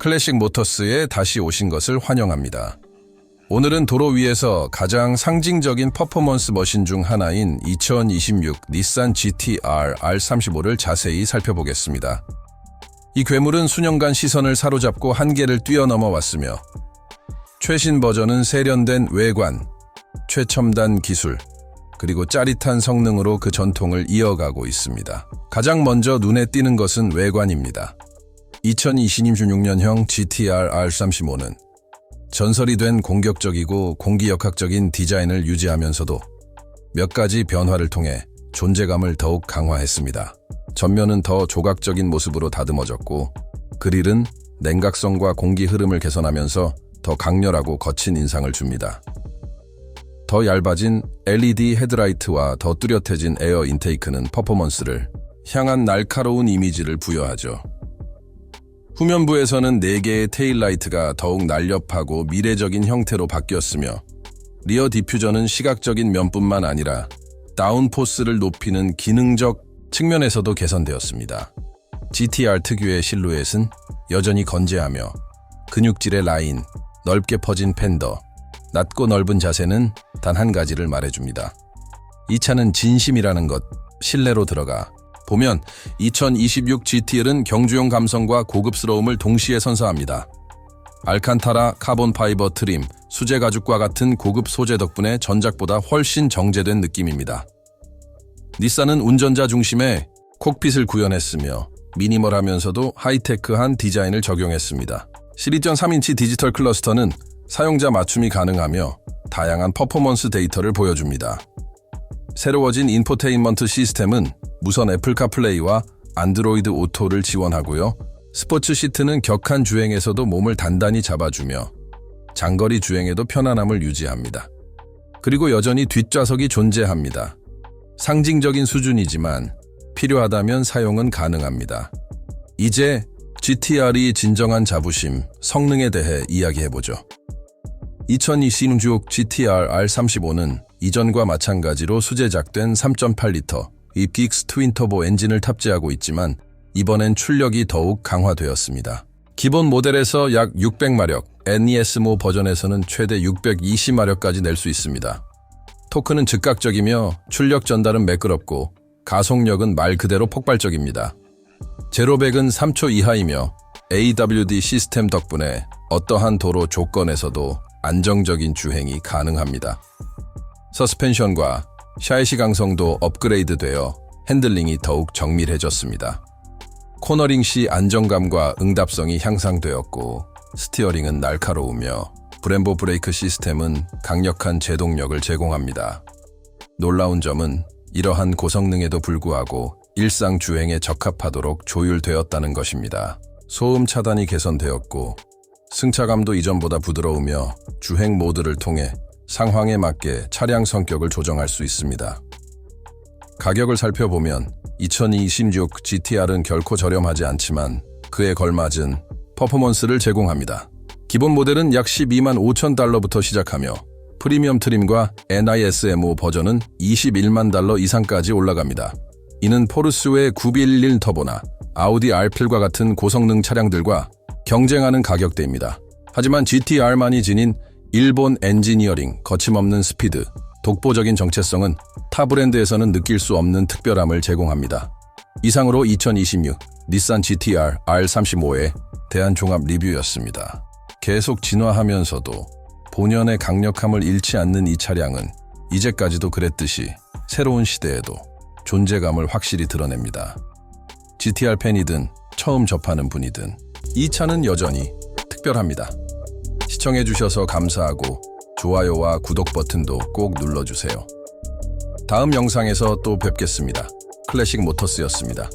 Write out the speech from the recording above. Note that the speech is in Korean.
클래식 모터스에 다시 오신 것을 환영합니다. 오늘은 도로 위에서 가장 상징적인 퍼포먼스 머신 중 하나인 2026 닛산 GT-R R35를 자세히 살펴보겠습니다. 이 괴물은 수년간 시선을 사로잡고 한계를 뛰어넘어 왔으며 최신 버전은 세련된 외관, 최첨단 기술, 그리고 짜릿한 성능으로 그 전통을 이어가고 있습니다. 가장 먼저 눈에 띄는 것은 외관입니다. 2026년형 GTR R35는 전설이 된 공격적이고 공기역학적인 디자인을 유지하면서도 몇 가지 변화를 통해 존재감을 더욱 강화했습니다. 전면은 더 조각적인 모습으로 다듬어졌고 그릴은 냉각성과 공기 흐름을 개선하면서 더 강렬하고 거친 인상을 줍니다. 더 얇아진 LED 헤드라이트와 더 뚜렷해진 에어 인테이크는 퍼포먼스를 향한 날카로운 이미지를 부여하죠. 후면부에서는 4개의 테일라이트가 더욱 날렵하고 미래적인 형태로 바뀌었으며 리어 디퓨저는 시각적인 면뿐만 아니라 다운포스를 높이는 기능적 측면에서도 개선되었습니다. GTR 특유의 실루엣은 여전히 건재하며 근육질의 라인, 넓게 퍼진 팬더, 낮고 넓은 자세는 단 한 가지를 말해줍니다. 이 차는 진심이라는 것, 신뢰로 들어가 보면 2026 GTL은 경주용 감성과 고급스러움을 동시에 선사합니다. 알칸타라 카본 파이버 트림, 수제 가죽과 같은 고급 소재 덕분에 전작보다 훨씬 정제된 느낌입니다. 닛산은 운전자 중심에 콕핏을 구현했으며 미니멀하면서도 하이테크한 디자인을 적용했습니다. 12.3인치 디지털 클러스터는 사용자 맞춤이 가능하며 다양한 퍼포먼스 데이터를 보여줍니다. 새로워진 인포테인먼트 시스템은 무선 애플 카플레이와 안드로이드 오토를 지원하고요. 스포츠 시트는 격한 주행에서도 몸을 단단히 잡아주며 장거리 주행에도 편안함을 유지합니다. 그리고 여전히 뒷좌석이 존재합니다. 상징적인 수준이지만 필요하다면 사용은 가능합니다. 이제 GTR이 진정한 자부심, 성능에 대해 이야기해보죠. 2026 GTR R35는 이전과 마찬가지로 수제작된 3.8리터 이픽스 트윈터보 엔진을 탑재하고 있지만 이번엔 출력이 더욱 강화되었습니다. 기본 모델에서 약 600마력, NES모 버전에서는 최대 620마력까지 낼 수 있습니다. 토크는 즉각적이며 출력 전달은 매끄럽고 가속력은 말 그대로 폭발적입니다. 제로백은 3초 이하이며 AWD 시스템 덕분에 어떠한 도로 조건에서도 안정적인 주행이 가능합니다. 서스펜션과 샤이시 강성도 업그레이드되어 핸들링이 더욱 정밀해졌습니다. 코너링 시 안정감과 응답성이 향상되었고 스티어링은 날카로우며 브렘보 브레이크 시스템은 강력한 제동력을 제공합니다. 놀라운 점은 이러한 고성능에도 불구하고 일상 주행에 적합하도록 조율되었다는 것입니다. 소음 차단이 개선되었고 승차감도 이전보다 부드러우며 주행 모드를 통해 상황에 맞게 차량 성격을 조정할 수 있습니다. 가격을 살펴보면 2026 GTR은 결코 저렴하지 않지만 그에 걸맞은 퍼포먼스를 제공합니다. 기본 모델은 약 12만 5천 달러부터 시작하며 프리미엄 트림과 NISMO 버전은 21만 달러 이상까지 올라갑니다. 이는 포르스의 911 터보나 아우디 R8과 같은 고성능 차량들과 경쟁하는 가격대입니다. 하지만 GTR만이 지닌 일본 엔지니어링, 거침없는 스피드, 독보적인 정체성은 타 브랜드에서는 느낄 수 없는 특별함을 제공합니다. 이상으로 2026 닛산 GTR R35의 대한 종합 리뷰였습니다. 계속 진화하면서도 본연의 강력함을 잃지 않는 이 차량은 이제까지도 그랬듯이 새로운 시대에도 존재감을 확실히 드러냅니다. GTR 팬이든 처음 접하는 분이든 이 차는 여전히 특별합니다. 시청해주셔서 감사하고 좋아요와 구독 버튼도 꼭 눌러주세요. 다음 영상에서 또 뵙겠습니다. 클래식 모터스였습니다.